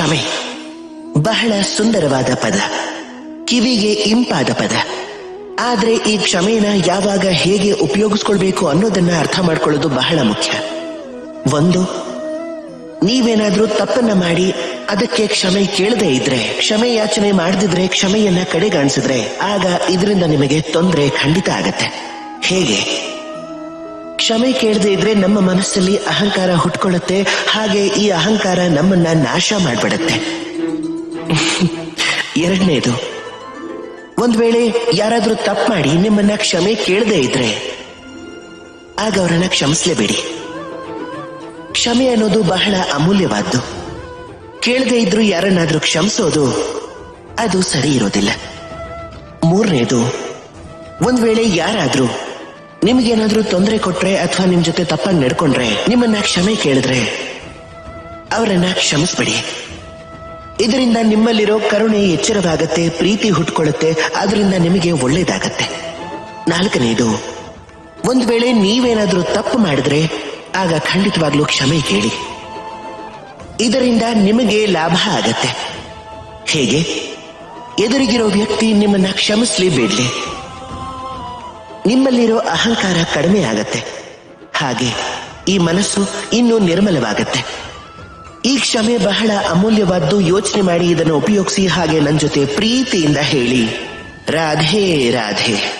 ಕ್ಷಮೆ ಬಹಳ ಸುಂದರವಾದ ಪದ. ಕಿವಿಗೆ ಇಂಪಾದ ಪದ. ಆದ್ರೆ ಈ ಕ್ಷಮೆನ ಯಾವಾಗ ಹೇಗೆ ಉಪಯೋಗಿಸ್ಕೊಳ್ಬೇಕು ಅನ್ನೋದನ್ನ ಅರ್ಥ ಮಾಡ್ಕೊಳ್ಳೋದು ಬಹಳ ಮುಖ್ಯ. ಒಂದು, ನೀವೇನಾದ್ರೂ ತಪ್ಪನ್ನ ಮಾಡಿ ಅದಕ್ಕೆ ಕ್ಷಮೆ ಕೇಳದೆ ಇದ್ರೆ, ಕ್ಷಮೆ ಯಾಚನೆ ಮಾಡದಿದ್ರೆ ಕ್ಷಮೆಯನ್ನ ಕಡೆಗಾಣಿಸಿದ್ರೆ, ಆಗ ಇದರಿಂದ ನಿಮಗೆ ತೊಂದರೆ ಖಂಡಿತ ಆಗತ್ತೆ. ಹೇಗೆ? ಕ್ಷಮೆ ಕೇಳದೆ ಇದ್ರೆ ನಮ್ಮ ಮನಸ್ಸಲ್ಲಿ ಅಹಂಕಾರ ಹುಟ್ಕೊಳ್ಳುತ್ತೆ. ಹಾಗೆ ಈ ಅಹಂಕಾರ ನಮ್ಮನ್ನ ನಾಶ ಮಾಡ್ಬಿಡತ್ತೆ. ಎರಡನೇದು, ಒಂದ್ ವೇಳೆ ಯಾರಾದ್ರೂ ತಪ್ಪು ಮಾಡಿ ನಿಮ್ಮನ್ನ ಕ್ಷಮೆ ಕೇಳದೆ ಇದ್ರೆ, ಆಗ ಅವರನ್ನ ಕ್ಷಮಿಸ್ಲೇಬೇಡಿ. ಕ್ಷಮೆ ಅನ್ನೋದು ಬಹಳ ಅಮೂಲ್ಯವಾದ್ದು. ಕೇಳದೆ ಇದ್ರು ಯಾರನ್ನಾದ್ರೂ ಕ್ಷಮಿಸೋದು, ಅದು ಸರಿ ಇರೋದಿಲ್ಲ. ಮೂರನೇದು, ಒಂದ್ ವೇಳೆ ಯಾರಾದ್ರೂ ನಿಮ್ಗೇನಾದ್ರೂ ತೊಂದರೆ ಕೊಟ್ರೆ ಅಥವಾ ನಿಮ್ ಜೊತೆ ತಪ್ಪಾಗಿ ನಡ್ಕೊಂಡ್ರೆ, ನಿಮ್ಮನ್ನ ಕ್ಷಮೆ ಕೇಳಿದ್ರೆ ಅವರನ್ನ ಕ್ಷಮಿಸ್ಬಿಡಿ. ಇದರಿಂದ ನಿಮ್ಮಲ್ಲಿರೋ ಕರುಣೆ ಎಚ್ಚರವಾಗತ್ತೆ, ಪ್ರೀತಿ ಹುಟ್ಕೊಳ್ಳುತ್ತೆ ಅದರಿಂದ ನಿಮಗೆ ಒಳ್ಳೇದಾಗತ್ತೆ. ನಾಲ್ಕನೇದು, ಒಂದ್ ವೇಳೆ ನೀವೇನಾದ್ರೂ ತಪ್ಪು ಮಾಡಿದ್ರೆ, ಆಗ ಖಂಡಿತವಾಗ್ಲೂ ಕ್ಷಮೆ ಕೇಳಿ. ಇದರಿಂದ ನಿಮಗೆ ಲಾಭ ಆಗತ್ತೆ. ಹೇಗೆ? ಎದುರಿಗಿರೋ ವ್ಯಕ್ತಿ ನಿಮ್ಮನ್ನ ಕ್ಷಮಿಸ್ಲಿ ಬೇಡ್ಲಿ. ನಿಮ್ಮಲ್ಲಿರೋ ಅಹಂಕಾರ ಕಡಿಮೆ ಆಗತ್ತೆ. ಹಾಗೆ ಈ ಮನಸ್ಸು ಇನ್ನೂ ನಿರ್ಮಲವಾಗತ್ತೆ. ಈ ಕ್ಷಮೆ ಬಹಳ ಅಮೂಲ್ಯವಾದ್ದು ಯೋಚನೆ ಮಾಡಿ ಇದನ್ನು ಉಪಯೋಗಿಸಿ ಹಾಗೆ ನನ್ನ ಜೊತೆ ಪ್ರೀತಿಯಿಂದ ಹೇಳಿ. ರಾಧೆ ರಾಧೆ.